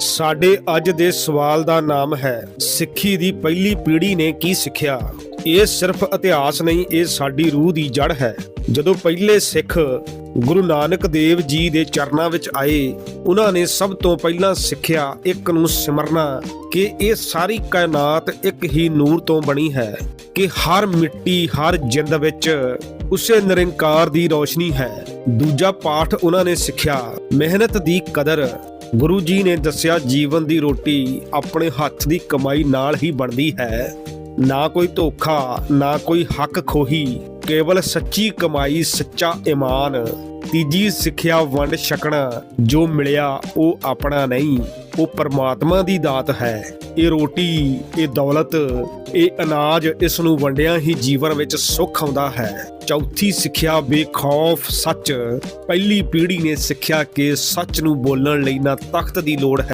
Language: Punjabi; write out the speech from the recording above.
ਸਾਡੇ ਅੱਜ ਦੇ ਸਵਾਲ ਦਾ ਨਾਮ ਹੈ, ਸਿੱਖੀ ਦੀ ਪਹਿਲੀ ਪੀੜ੍ਹੀ ਨੇ ਕੀ ਸਿੱਖਿਆ? ਇਹ ਸਿਰਫ ਇਤਿਹਾਸ ਨਹੀਂ, ਇਹ ਸਾਡੀ ਰੂਹ ਦੀ ਜੜ ਹੈ। ਜਦੋਂ ਪਹਿਲੇ ਸਿੱਖ ਗੁਰੂ ਨਾਨਕ ਦੇਵ ਜੀ ਦੇ ਚਰਨਾਂ ਵਿੱਚ ਆਏ, ਉਹਨਾਂ ਨੇ ਸਭ ਤੋਂ ਪਹਿਲਾਂ ਸਿੱਖਿਆ ਇੱਕ ਨੂੰ ਸਿਮਰਨਾ ਕਿ ਇਹ ਸਾਰੀ ਕਾਇਨਾਤ ਇੱਕ ਹੀ ਨੂਰ ਤੋਂ ਬਣੀ ਹੈ ਕਿ ਹਰ ਮਿੱਟੀ, ਹਰ ਜਿੰਦ ਵਿੱਚ ਉਸੇ ਨਿਰੰਕਾਰ ਦੀ ਰੋਸ਼ਨੀ ਹੈ। ਦੂਜਾ ਪਾਠ ਉਹਨਾਂ ਨੇ ਸਿੱਖਿਆ। ਮਿਹਨਤ ਦੀ ਕਦਰ। ਗੁਰੂ ਜੀ ਨੇ ਦੱਸਿਆ, ਜੀਵਨ ਦੀ ਰੋਟੀ ਆਪਣੇ ਹੱਥ ਦੀ ਕਮਾਈ ਨਾਲ ਹੀ ਬਣਦੀ ਹੈ। ਨਾ ਕੋਈ ਧੋਖਾ, ਨਾ ਕੋਈ ਹੱਕ ਖੋਹੀ, ਕੇਵਲ ਸੱਚੀ ਕਮਾਈ, ਸੱਚਾ ਇਮਾਨ ਤੀਜੀ ਸਿੱਖਿਆ ਵੰਡ ਛਕਣਾ, ਜੋ ਮਿਲਿਆ ਉਹ ਆਪਣਾ ਨਹੀਂ। ਉਹ ਪਰਮਾਤਮਾ ਦੀ ਦਾਤ ਹੈ। ਇਹ ਰੋਟੀ, ਇਹ ਦੌਲਤ, ਇਹ ਅਨਾਜ, ਇਸ ਨੂੰ ਵੰਡਿਆਂ ਹੀ ਜੀਵਨ ਵਿੱਚ ਸੁੱਖ ਆਉਂਦਾ ਹੈ। ਚੌਥੀ ਸਿੱਖਿਆ ਬੇਖੌਫ ਸੱਚ। ਪਹਿਲੀ ਪੀੜ੍ਹੀ ਨੇ ਸਿੱਖਿਆ ਕਿ ਸੱਚ ਨੂੰ ਬੋਲਣ ਲਈ ਨਾ ਤਖਤ ਦੀ ਲੋੜ ਹੈ।